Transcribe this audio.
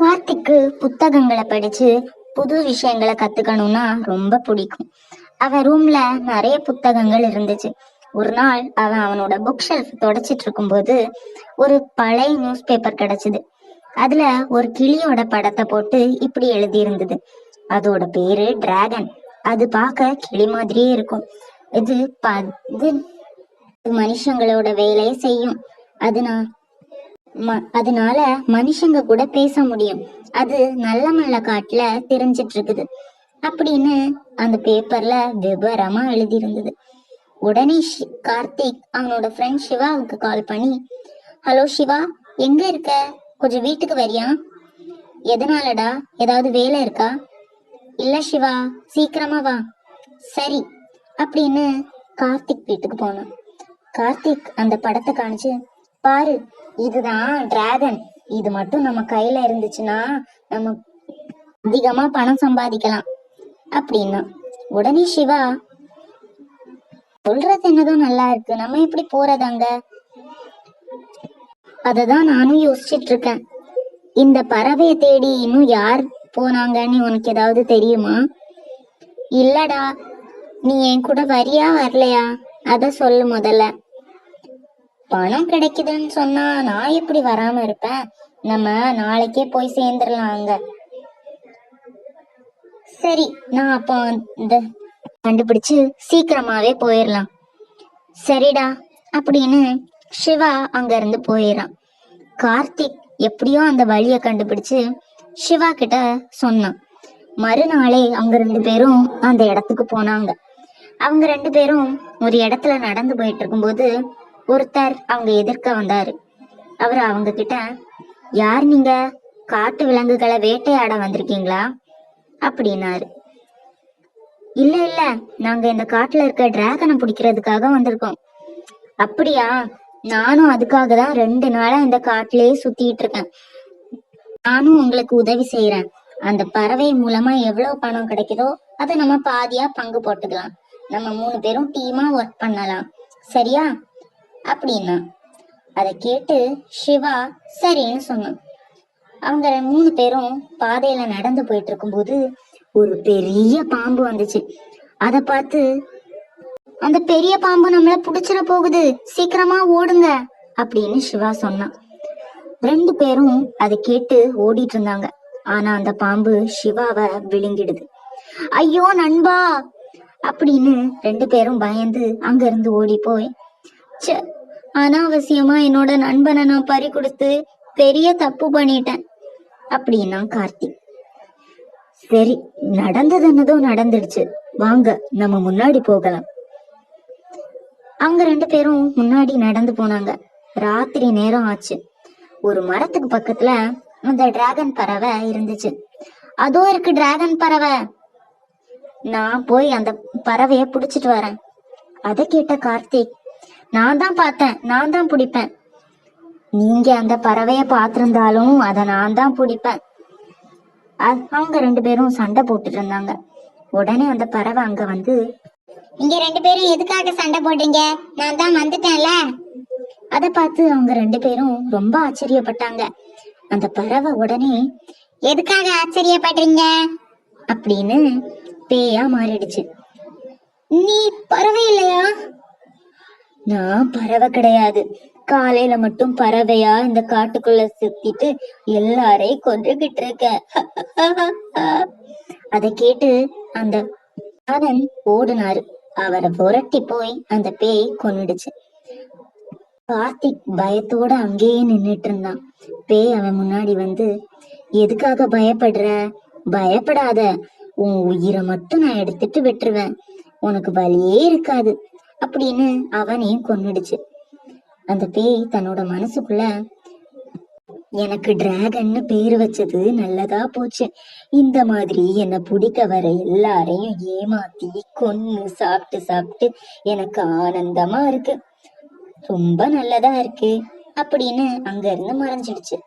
கார்த்திக்கு புத்தகங்களை படிச்சு புது விஷயங்களை கத்துக்கணும்னா ரொம்ப பிடிக்கும். அவன் ரூம்ல நிறைய புத்தகங்கள் இருந்துச்சு. ஒரு நாள் அவன் அவனோட புக் ஷெல்ஃப் தொடச்சிட்டு இருக்கும்போது ஒரு பழைய நியூஸ் பேப்பர் கிடைச்சது. அதுல ஒரு கிளியோட படத்தை போட்டு இப்படி எழுதி இருந்தது அதோட பேரு டிராகன் அது பார்க்க கிளி மாதிரியே இருக்கும். இது ப- இது மனுஷங்களோட வேலையை செய்யும். அதுனா நான் அதனால மனுஷங்க கூட பேச முடியும். அது நல்ல மல்ல காட்டுல தெரிஞ்சிட்டு இருக்குது அப்படின்னு அந்த பேப்பர்ல விவரமா எழுதியிருந்தது. உடனே ஷி- கார்த்திக் அவனோட ஃப்ரெண்ட் சிவாவுக்கு கால் பண்ணி ஹலோ சிவா எங்க இருக்க? கொஞ்சம் வீட்டுக்கு வரியா? எதனாலடா? ஏதாவது வேலை இருக்கா? இல்ல சிவா சீக்கிரமா வா. சரி அப்படின்னு கார்த்திக் வீட்டுக்கு போனான். கார்த்திக் அந்த படத்தை காணிச்சு பாரு இதுதான் டிராகன் இது மட்டும் நம்ம கையில இருந்துச்சுன்னா நம்ம அதிகமா பணம் சம்பாதிக்கலாம். அப்படின்னா உடனே சிவா சொல்றது என்னதோ நல்லா இருக்கு. நம்ம எப்படி போறது அங்க? அததான் நானும் யோசிச்சிட்டு இருக்கேன். இந்த பறவையை தேடி இன்னும் யார் போனாங்கன்னு உனக்கு ஏதாவது தெரியுமா? இல்லடா நீ என் கூட வரியா வரலையா? அத சொல்லு முதல்ல. பணம் கிடைக்குதுன்னு சொன்னா நான் எப்படி வராம இருப்பேன்? நம்ம நாளைக்கே போய் சேர்ந்துடலாம் அங்க. சரி நான் அப்போ இந்த கண்டுபிடிச்சு சீக்கிரமாவே போயிடலாம். சரிடா அப்படின்னு சிவா அங்க இருந்து போயிடறான். கார்த்திக் எப்படியோ அந்த வழியை கண்டுபிடிச்சு சிவா கிட்ட சொன்னான். மறுநாளே அவங்க ரெண்டு பேரும் அந்த இடத்துக்கு போனாங்க. அவங்க ரெண்டு பேரும் ஒரு இடத்துல நடந்து போயிட்டு இருக்கும்போது ஒருத்தர் அவங்க எதிர்க்க வந்தாரு. அவர் அவங்க கிட்ட யார் நீங்க? காட்டு விலங்குகளை வேட்டையாட வந்திருக்கீங்களா? அப்படின்னாரு. இல்ல இல்ல. நாங்க இந்த காட்டுல இருக்க டிராகனை பிடிக்கிறதுக்காக வந்திருக்கோம். அப்படியா? நானும் அதுக்காக தான் ரெண்டு நாளா இந்த காட்டிலேயே சுத்திட்டு இருக்கேன். நானும் உங்களுக்கு உதவி செய்யறேன் அந்த பறவை மூலமா எவ்வளவு பணம் கிடைக்குதோ அதை நம்ம பாதியா பங்கு போட்டுக்கலாம். நம்ம மூணு பேரும் டீமா ஒர்க் பண்ணலாம். சரியா? அப்படின்னா. அதை கேட்டு சிவா சரின்னு சொன்னான். அவங்க மூணு பேரும் பாதையில நடந்து போயிட்டு இருக்கும்போது ஒரு பெரிய பாம்பு வந்துச்சு. அதை பார்த்து அந்த பெரிய பாம்பு நம்மள புடிச்சிட போகுது. சீக்கிரமா ஓடுங்க அப்படின்னு சிவா சொன்னான். ரெண்டு பேரும் அதை கேட்டு ஓடிட்டு இருந்தாங்க. ஆனா அந்த பாம்பு சிவாவை விழுங்கிடுது. ஐயோ நண்பா அப்படின்னு ரெண்டு பேரும் பயந்து அங்க இருந்து ஓடி போய் அனாவசியமா என்னோட நண்பனை நான் பறி கொடுத்து பெரிய தப்பு பண்ணிட்டேன் அப்படின்னா கார்த்திக். சரி நடந்தது என்னதோ நடந்துடுச்சு. வாங்க நம்ம முன்னாடி போகலாம். அவங்க ரெண்டு பேரும் முன்னாடி நடந்து போனாங்க. ராத்திரி நேரம் ஆச்சு. ஒரு மரத்துக்கு பக்கத்துல அந்த டிராகன் பறவை இருந்துச்சு. அதோ இருக்கு டிராகன் பறவை. நான் போய் அந்த பறவைய புடிச்சிட்டு வரேன். அதை கேட்ட கார்த்திக் நான் தான் பார்த்தேன் நான் தான் பிடிப்பேன். நீங்க அந்த பறவைய பார்த்திருந்தாலும் அதை நான் தான் பிடிப்பேன் அவங்க ரெண்டு பேரும் சண்டை போட்டுட்டு இருந்தாங்க. உடனே அந்த பறவை அங்க வந்து இங்க ரெண்டு பேரும் எதுக்காக சண்டை போடுறீங்க? நான் தான் வந்துட்டேன்ல. அதை பார்த்து அவங்க ரெண்டு பேரும் ரொம்ப ஆச்சரியப்பட்டாங்க. அந்த பறவை உடனே எதுக்காக ஆச்சரியப்படுறீங்க? அப்படின்னு பேயா மாறிடுச்சு. நீ பறவை இல்லையா? நான் பறவை கிடையாது. காலையில மட்டும் பறவையா இந்த காட்டுக்குள்ள சுத்திட்டு எல்லாரையும் கொன்றுகிட்டு இருக்கேன். அதை கேட்டு அந்த ஆனந்த் ஓடினாரு. அவரை புரட்டி போய் அந்த பேய் கொன்னுடுச்சு. கார்த்திக் பயத்தோட அங்கேயே நின்னுட்டு இருந்தான். பேய் அவன் முன்னாடி வந்து எதுக்காக பயப்படுற? பயப்படாத. உன் உயிரை மட்டும் நான் எடுத்துட்டு விட்டுருவேன். உனக்கு வலியே இருக்காது. அப்படின்னு அவனையும் கொன்னுடுச்சு. அந்த பேய் தன்னோட மனசுக்குள்ள எனக்கு டிராகன்னு பேர் வச்சது நல்லதா போச்சு. இந்த மாதிரி என்னை பிடிக்க வர எல்லாரையும் ஏமாத்தி கொன்னு சாப்பிட்டு சாப்பிட்டு எனக்கு ஆனந்தமா இருக்கு. ரொம்ப நல்லதா இருக்கு. அப்படின்னு அங்க இருந்து மறைஞ்சிடுச்சு.